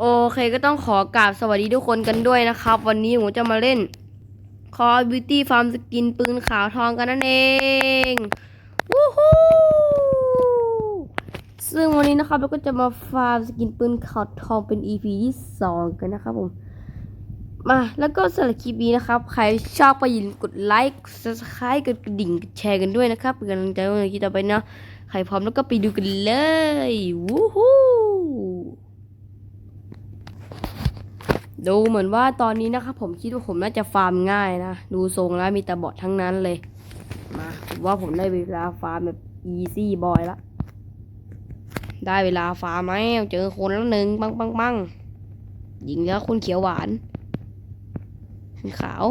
โอเคก็ต้องขอกราบสวัสดีทุกคนกันด้วยนะครับ วันนี้ผมจะมาเล่น Call of Duty Farm Skin ปืนขาวทองกันนั่นเองวู้ฮู้ซึ่งวันนี้นะครับเราก็จะมาฟาร์มสกินปืนขาวทองเป็น EP ที่2กันนะครับผมมาแล้วก็สำหรับคลิปนี้นะครับ ใครชอบก็ย่าลืมกดไลค์ subscribe กดกระดิ่งกดแชร์กันด้วยนะครับเป็นกำลังใจในคลิปต่อไปนะใครพร้อมแล้วก็ไปดูกันเลยวู้ฮู้ ดูเหมือนว่าตอนนี้นะครับผมคิดว่าผมน่าจะฟาร์มง่ายนะ ดูทรงแล้วมีแต่บอททั้งนั้นเลย มาผมว่าผมได้เวลาฟาร์มแบบอีซี่บอยละ ได้เวลาฟาร์มแล้วเจอคนแล้วหนึ่งปังปังปังยิงแล้วคุณเขียวหวานคุณขาว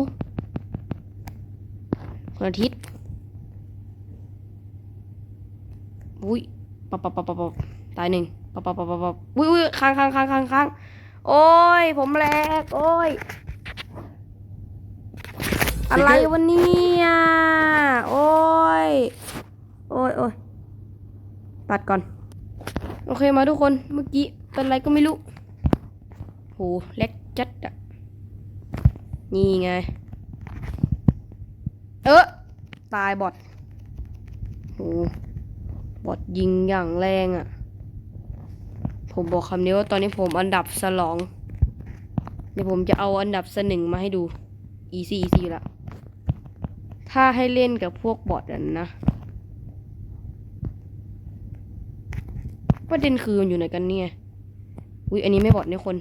คุณอาทิตย์อุ้ยปับปับปับปับปับตายหนึ่งปับปับปับปับปับอุ้ยอุ้ยค้างค้างค้างค้างค้าง โอ้ย ผมแหลก โอ้ย อะไรวันนี้อะโอ้ย โอ้ยโอ้ยตัดก่อน โอเคมาทุกคน เมื่อกี้เป็นอะไรก็ไม่รู้ โหเล็กจัดอะนี่ไง เออตายบอดโหบอดยิงอย่างแรงอะ ผมบอกคำนี้ว่าตอนนี้ผมอันดับสลอง เดี๋ยวผมจะเอาอันดับสหนึ่งมาให้ดู easy easy ละ ถ้าให้เล่นกับพวกบอทนั้นนะ ประเด็นคือมันอยู่ไหนกันเนี่ย อุ้ยอันนี้ไม่บอทเนี่ยคน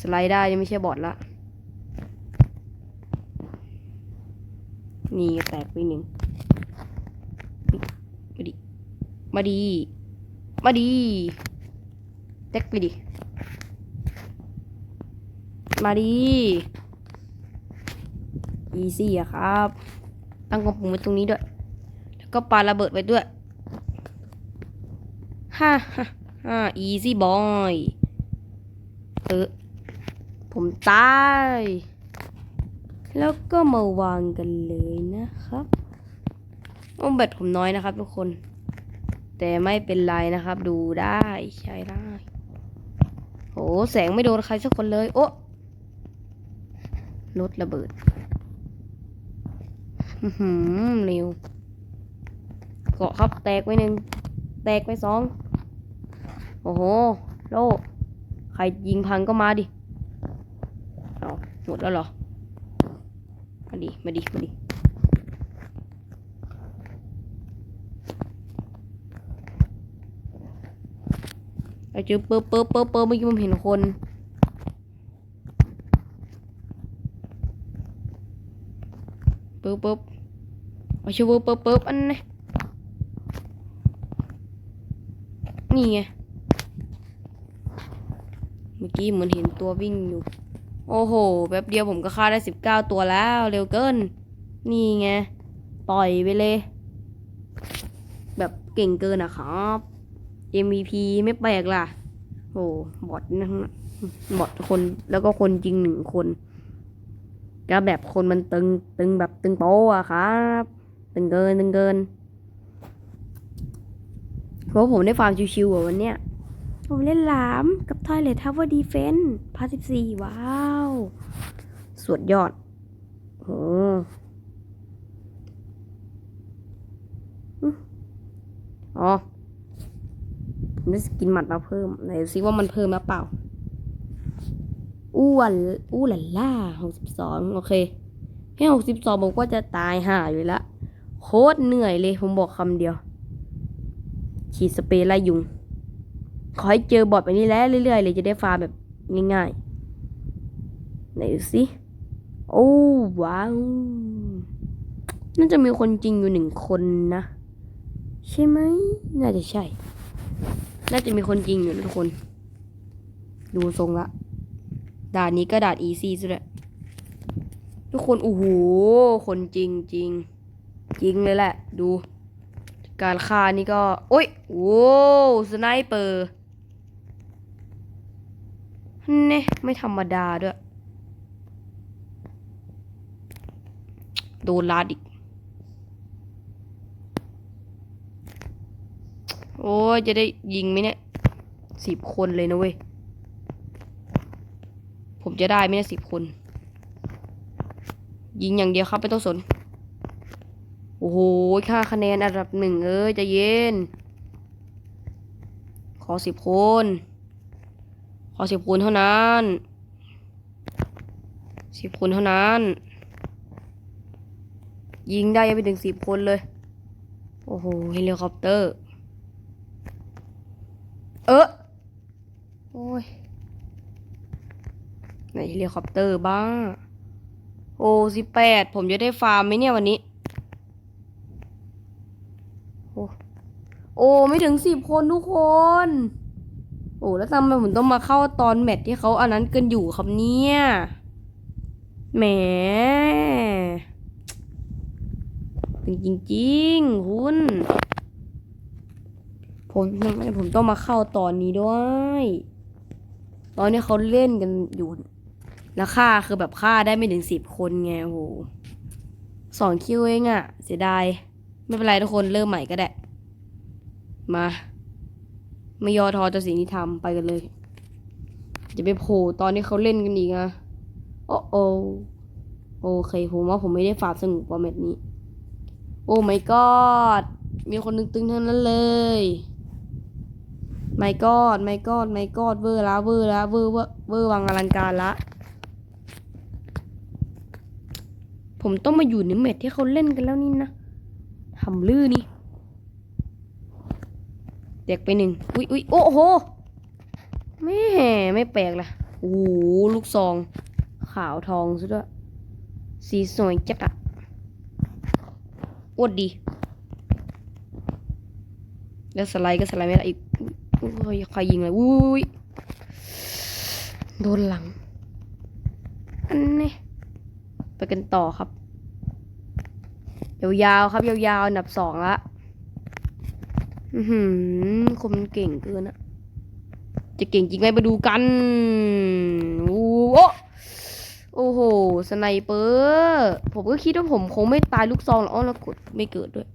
สไลด์ได้ยังไม่ใช่บอทละ นี่แตกไปหนึ่ง มาดิมาดี มาดี แตกไปดิ มาดีอีซี่อะครับ ตั้งกระปุกไว้ตรงนี้ด้วย แล้วก็ปาระเบิดไว้ด้วยฮ่าฮ่าฮ่าอีซี่บอยเออผมตาย แล้วก็มาวางกันเลยนะครับโอ้แบตผมน้อยนะครับทุกคน แต่ไม่เป็นไรนะครับ ดูได้ใช้ได้ โหแสงไม่โดนใครสักคนเลย โอ้รถระเบิดหือเร็วเกาะครับแตกไว้หนึ่งแตกไปสองโอ้โหโลใครยิงพังก็มาดิเอาหมดแล้วเหรอ มาดิ มาดิ มาดิ ไอเจอเปิบเปิบเปิบเปิบเมื่อกี้ผมเห็นคน เปิบเปิบเอาเชื่อเปิบเปิบเปิบอันนี้นี่ไง เมื่อกี้เหมือนเห็นตัววิ่งอยู่ โอ้โห แป๊บเดียวผมก็ฆ่าได้สิบเก้าตัวแล้ว เร็วเกิน นี่ไงปล่อยไปเลย แบบเก่งเกินอะครับ MVP ไม่แปลกล่ะ โอ้บอทนะบอทคนแล้วก็คนจริงหนึ่งคนก็แบบคนมันตึงตึงแบบตึงโป๊อะครับ ตึงเกินตึงเกินเพราะผมได้ฟาร์มชิวๆอะวันเนี้ยผมเล่นหลามกับทอยเลททัฟเวอร์ดีเฟนพาสิบสี่ว้าวสวดยอดโหอ๋อ มได้สกินหมัดมาเพิ่มไหนดูซิว่ามันเพิ่มหรือเปล่าอ้วนอู้หล่าล่าหกสิบสองโอเคแค่หกสิบสองผมก็จะตายห่าอยู่ละโคตรเหนื่อยเลยผมบอกคำเดียว ฉีดสเปรย์ไล่ยุง ขอให้เจอบอทแบบนี้แล้วเรื่อยๆเลยจะได้ฟาร์มแบบง่ายๆ ไหนดูสิโอ้ว้าวน่าจะมีคนจริงอยู่หนึ่งคนนะ ใช่ไหม น่าจะใช่ น่าจะมีคนจริงอยู่นะทุกคน ดูทรงละ ด่านนี้ก็ด่านอีซี่ซะด้วทุกคน โอ้โห คนจริงจริงจริงเลยแหละ ดู การฆ่านี่ก็ โอ้ย โอ้สไนเปอร์เนี่ยไม่ธรรมดาด้วย โดนลาดอีก อ้จะได้ยิงไหมเนี่ยสิบคนเลยนะเว้ย ผมจะได้ไหมเนี่ยสิบคน ยิงอย่างเดียวครับไม่ต้องสน โอ้โหค่าคะแนนอันดับหนึ่งเอ้ยจะเย็น ขอสิบคน ขอสิบคนเท่านั้นสิบคนเท่านั้น ยิงได้ยังไปถึงสิบคนเลย โอ้โหเฮลิคอปเตอร์ เออโอ้ยไหนเฮลิคอปเตอร์บ้าง โอ้สิบแปดผมจะได้ฟาร์มไหมเนี่ยวันนี้ โอ้โอ้ไม่ถึงสิบคนทุกคน โอ้แล้วทำไมผมต้องมาเข้าตอนแมทที่เขาอันนั้นกันอยู่ครับเนี่ย แหมเป็นจริงคุณ ผมทำไมผมต้องมาเข้าตอนนี้ด้วย ตอนนี้เขาเล่นกันอยู่ แล้วค่าคือแบบค่าได้ไม่ถึงสิบคนไงโหสองคิวเองอะเสียดาย ไม่เป็นไรทุกคนเริ่มใหม่ก็ได้ มา ไม่ยอทอต่อสิ่งที่ทำไปกันเลยจะไปโผล่ตอนที่เขาเล่นกันอีกอะโอ้โอโอเคผมว่าผมไม่ได้ฝาดสนุกว่าแมตช์นี้ โอ้ my god มีคนตึงๆทั้งนั้นเลย my god my god my god เวอร์ละเวอร์ละเวอร์เวอร์เวอร์วังอลังการละ ผมต้องมาอยู่ในแมตช์ที่เขาเล่นกันแล้วนี่นะทำลื่นนี่แตกไปหนึ่งอุ้ยอุ้ยโอ้โหแม่ไม่แปลกละโอ้โหลูกซอง ขาวทองซะด้วย สีสวยจัดอะอวดดี แล้วสไลด์ก็สไลด์ไม่ได้อีก อ้ยใครยิงเลยอุ้ยโดนหลัง อันนี้ไปกันต่อครับ ยาวๆครับ ยาวๆอันดับสองละอือหือคมเก่งเกินอะจะเก่งจริงไหมมาดูกันโอ้โหโอ้โห สไนเปอร์ ผมก็คิดว่าผมคงไม่ตายลูกซองหรอกอ้อแล้วกดไม่เกิดด้วย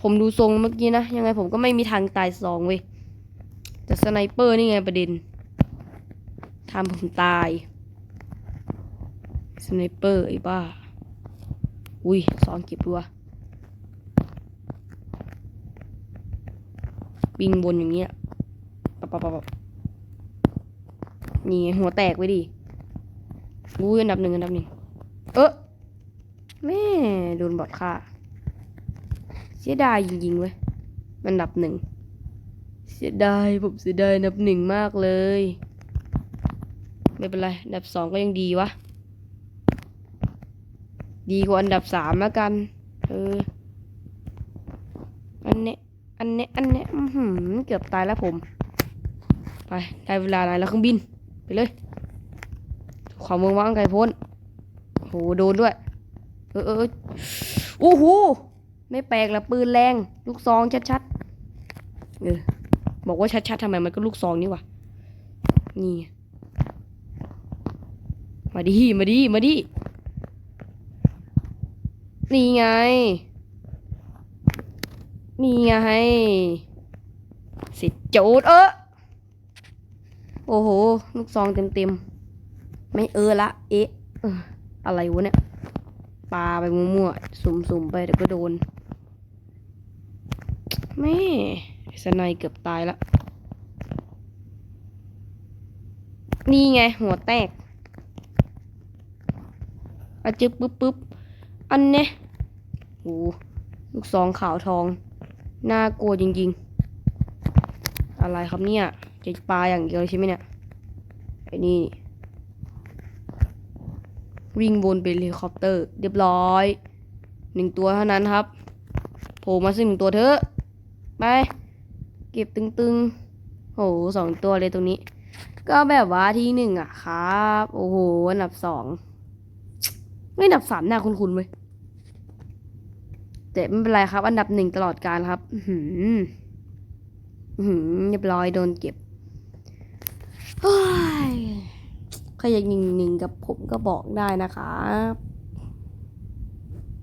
ผมดูทรงเมื่อกี้นะ ยังไงผมก็ไม่มีทางตายซองเว้ยแต่สไนเปอร์นี่ไงประเด็นทำผมตายสไนเปอร์ไอ้บ้า อุ้ยซองเก็บตัววิ่งบนอย่างเงี้ยปับปับปับปับนี่หัวแตกไว้ดิอุ้ยอันดับหนึ่งอันดับหนึ่งเออแม่โดนบอดฆ่า สียดายจริงๆเว้ยอันดับหนึ่ง เสียดายผมเสียดายนดับหนึ่งมากเลย ไม่เป็นไร อันดับสองก็ยังดีวะ ดีกว่าอันดับสามแล้วกัน เออ อันเนี้ย อันเนี้ย อันเนี้ยอื้อหือเกือบตายแล้วผม ไป ได้เวลาไหนแล้วเครื่องบิน ไปเลย ขวามือว่างไกลพ้นโห โดนด้วย เออเออเออโอ้โห ไม่แปลกละปืนแรง ลูกซองชัดๆเออบอกว่าชัดๆทำไมมันก็ลูกซองนี่วะนี่ มาดิมาดิมาดินี่ไง นี่ไง สิโจดเออโอ้โห ลูกซองเต็มๆ ไม่เออละ เอ๊ะอะไรวะเนี่ย ปลาไปมั่วๆ สุ่มๆ ไปเดี๋ยวก็โดน แม่สไนเกือบตายละ นี่ไง หัวแตกอะจึ๊บปึ๊บปึ๊บอันเนี้ยโอ้ลูกซองขาวทอง น่ากลัวจริง ๆ อะไรครับเนี่ย จะปลาอย่างเดียวใช่ไหมเนี่ย ไอ้นี่ วิ่งวนไปเฮลิคอปเตอร์ เรียบร้อย หนึ่งตัวเท่านั้นครับ โผล่มาสักหนึ่งตัวเถอะ ไป เก็บตึงๆ โหสองตัวเลยตรงนี้ ก็แบบว่าที่หนึ่งอะครับ โอ้โห อันดับสองไม่อันดับสามน่าคุ้นๆเว้ยแต่ไม่เป็นไรครับ อันดับหนึ่งตลอดการครับ หืออื้อหือเรียบร้อยโดนเก็บเฮ้ยใครอยากยิงหนึ่งกับผมก็บอกได้นะครับ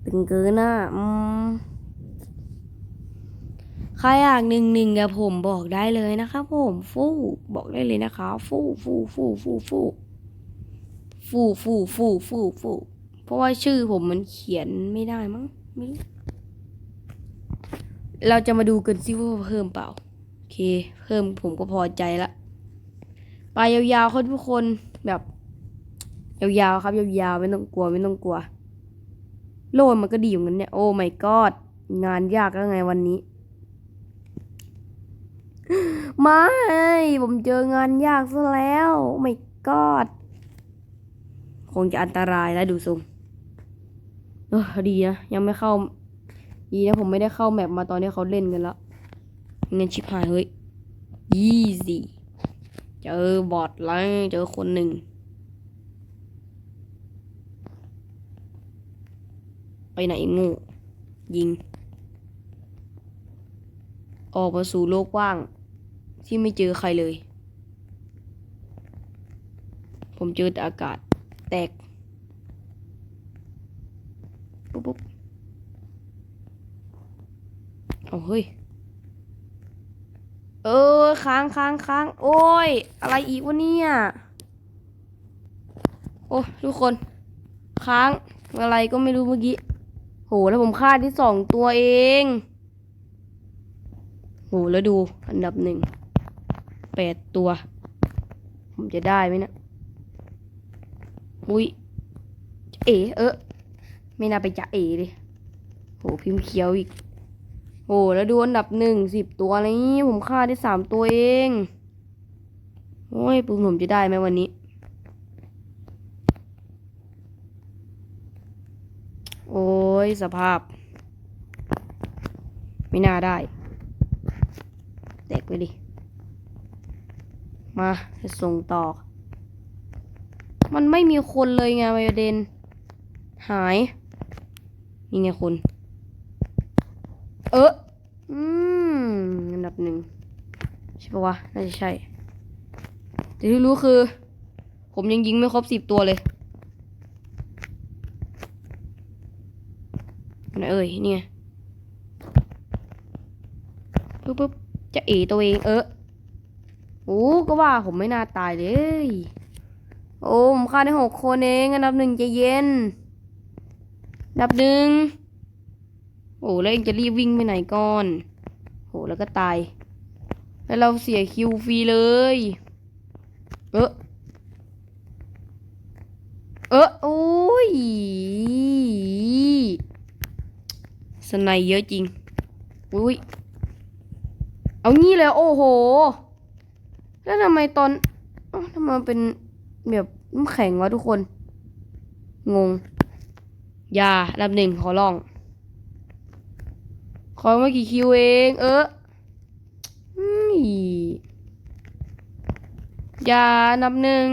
ตึงเกินอะอืม ใครอยากหนึ่งหนึ่งกับผมบอกได้เลยนะครับผมฟู่บอกได้เลยนะคะฟู่ฟู่ฟู่ฟู่ฟู่ฟู่ฟู่ฟู่ฟู่ฟู่เพราะว่าชื่อผมมันเขียนไม่ได้มั้งไม่รู้เราจะมาดูกันซิว่าเพิ่มเปล่า โอเค เพิ่มผมก็พอใจละไปยาวๆครับทุกคนแบบยาวๆครับยาวๆไม่ต้องกลัวไม่ต้องกลัว โลนมันก็ดีอย่างนั้นเนี่ย โอ้ my god งานยากแล้วไงวันนี้ ไม่ ผมเจองานยากซะแล้วโอ้ my god คงจะอันตรายแล้วดูทรงเออดีนะยังไม่เข้า ดีนะผมไม่ได้เข้าแมปมาตอนที่เขาเล่นกันแล้วเงินชิบหายเฮ้ยยี่สิเจอบอทแล้วเจอคนหนึ่งไปไหนงูยิง ออกมาสู่โลกว้าง ที่ไม่เจอใครเลย ผมเจอแต่อากาศแตก ปุ๊บปุ๊บเอาเฮ้ย เออ ค้างค้างค้างโอ้ย อะไรอีกวะเนี่ย โอ้ ทุกคน ค้างอะไรก็ไม่รู้เมื่อกี้ โห แล้วผมฆ่าที่สองตัวเอง โห แล้วดูอันดับหนึ่ง แปดตัว ผมจะได้ไหมนะอุ้ยเอ๋เออไม่น่าไปจะเอ๋เลยโหพิมพ์เขียวอีกโหแล้วดูอันดับหนึ่งสิบตัวนี่ผมฆ่าได้สามตัวเอง โอ้ยปืนผมจะได้ไหมวันนี้ โอ้ยสภาพ ไม่น่าได้ แตกไปดิ มาจะส่งต่อ มันไม่มีคนเลยไงประเดน หาย นี่ไงคน เอออืมอันดับหนึ่งใช่ปะวะ น่าจะใช่ แต่ที่รู้คือ ผมยังยิงไม่ครบสิบตัวเลยนไหนเอ่ยนี่ยปุ๊บปุ๊บจะเอตัวเอง เออ โอ้ก็ว่าผมไม่น่าตายเลย โอ้ผมฆ่าได้หกคนเองอันดับหนึ่งใจเย็นอันดับหนึ่งโอ้แล้วเองจะรีบวิ่งไปไหนก่อนโหแล้วก็ตาย แล้วเราเสียคิวฟรีเลย เออเออโอ้ยสไนเยอะจริง อุ้ย เอางี้เลย โอ้โห แล้วทำไมตอนทำไมเป็นแบบน้ำแข็งวะทุกคน งง ยาอันดับหนึ่งขอลอง ขอมากี่คิวเอง เออย่านับหนึ่ง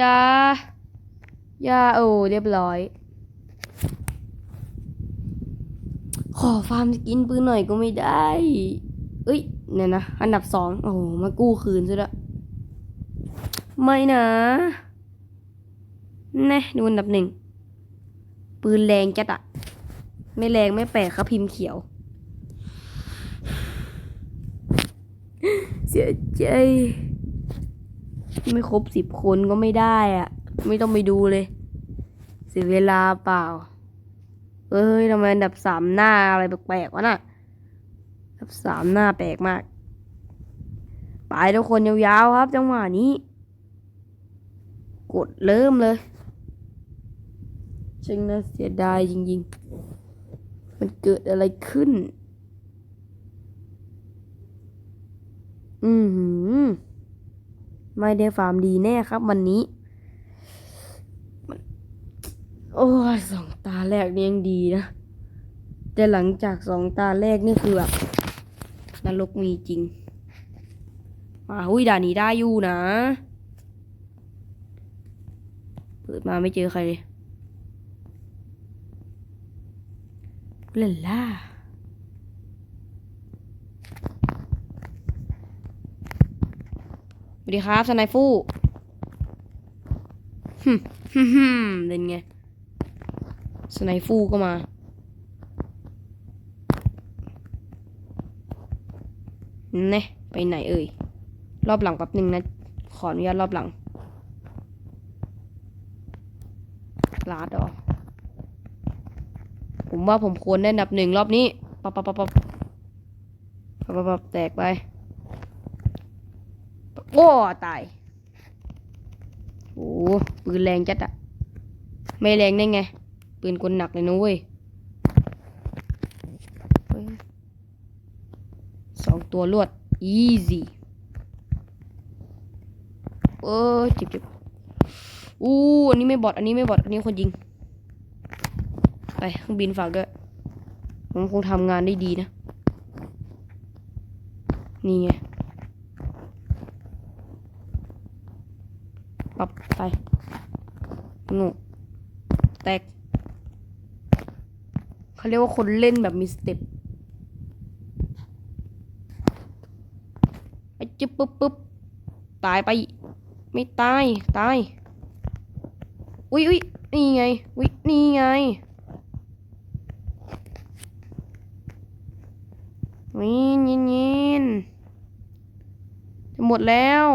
ยายาโอ้เรียบร้อย ขอฟาร์มสกินปืนหน่อยก็ไม่ได้ เอ้ย เนี่ยนะ อันดับสองโอ้โหมากู้คืนซะแล้วยไม่นะแน่ดูอันดับหนึ่ง ปืนแรงจัดอะไม่แรงไม่แปลกครับพิมพ์เขียว เสียใจ ไม่ครบสิบคนก็ไม่ได้อะไม่ต้องไปดูเลย เสียเวลาเปล่า เอ้ยทำไมอันดับสามหน้าอะไรแปลกๆวะน่ะับสามหน้าแปลกมาก ไปทุกคนยาวๆครับ จังหวะนี้ กดเริ่มเลยช่างน่าเสียดายจริงๆ มันเกิดอะไรขึ้น อือหือไม่ได้ฟาร์มดีแน่ครับ วันนี้โอ้ยสองตาแรกนี่ยังดีนะ แต่หลังจากสองตาแรกนี่คือแบบ นรกมีจริงมาหุยด่านนี้ได้อยู่นะ เปิดมาไม่เจอใครเลยลาล่าสวัสดีครับสไนฟู่ฮึมฮึมฮึมเป็นไงสไนฟู่ก็มา เน่ไปไหนเอ่ย รอบหลังแป๊บหนึ่งนะ ขออนุญาตรอบหลังลาดอผมว่าผมควรได้นับหนึ่งรอบนี้ปับปับปับปับปับปับปับแตกไปโอ้ตายโอ้ปืนแรงจัดอะไม่แรงได้ไง ปืนกลหนักเลยนะเว้ยเฮ้ยสอง ตัวรวด easy เออเจ็บเจ็บอู้อันนี้ไม่บอดอันนี้ไม่บอดอันนี้คนยิง ไปเครื่องบินฝากด้วยผมคงทำงานได้ดีนะ นี่ไงปับไปงูแตกเขาเรียกว่าคนเล่นแบบมีสเต็ปไอ้ จิ๊บปุ๊บปุ๊บตายไป ไม่ตาย ตาย อุ้ยอุ้ยนี่ไง อุ้ยนี่ไงวินยินยินจะหมดแล้ว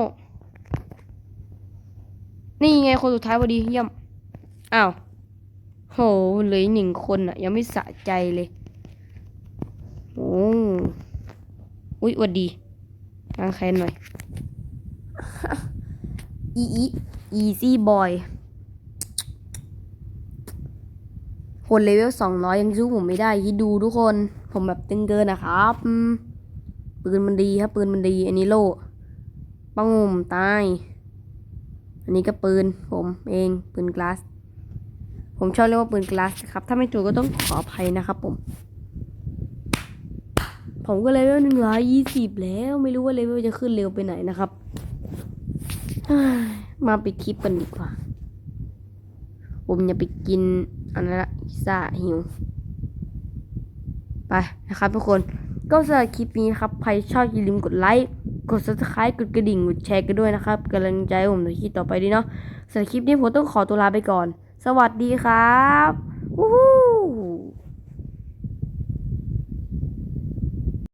นี่ไงคนสุดท้ายพอดีเยี่ยม อ้าว โหเหลือหนึ่งคนอะ ยังไม่สะใจเลย โอ้อุ๊ยวัดดี ทางแคนหน่อย อีอีอีซี่บอยคนเลเวลสองร้อยยังสู้ผมไม่ได้ที่ดูทุกคน ผมแบบตึงเกินนะครับ ปืนมันดีครับ ปืนมันดี อันนี้โล่ปังงมตาย อันนี้ก็ปืน ผมเองปืนกลาส ผมชอบเรียกว่าปืนกลาสครับ ถ้าไม่ถูกก็ต้องขออภัยนะครับผม ผมก็เลเวลหนึ่งร้อยยี่สิบแล้วไม่รู้ว่าเลเวลจะขึ้นเร็วไปไหนนะครับ มาปิดคลิปกันดีกว่า ผมอย่าไปกินอันนั้นละพิซซ่าหิว ไปนะครับทุกคนก็สำหรับคลิปนี้นะครับ ใครชอบอย่าลืมกดไลค์ กด subscribe กดกระดิ่ง กดแชร์กันด้วยนะครับกำลังใจผมในคลิปต่อไปด้วยเนาะสำหรับคลิปนี้ผมต้องขอตัวลาไปก่อน สวัสดีครับ วู้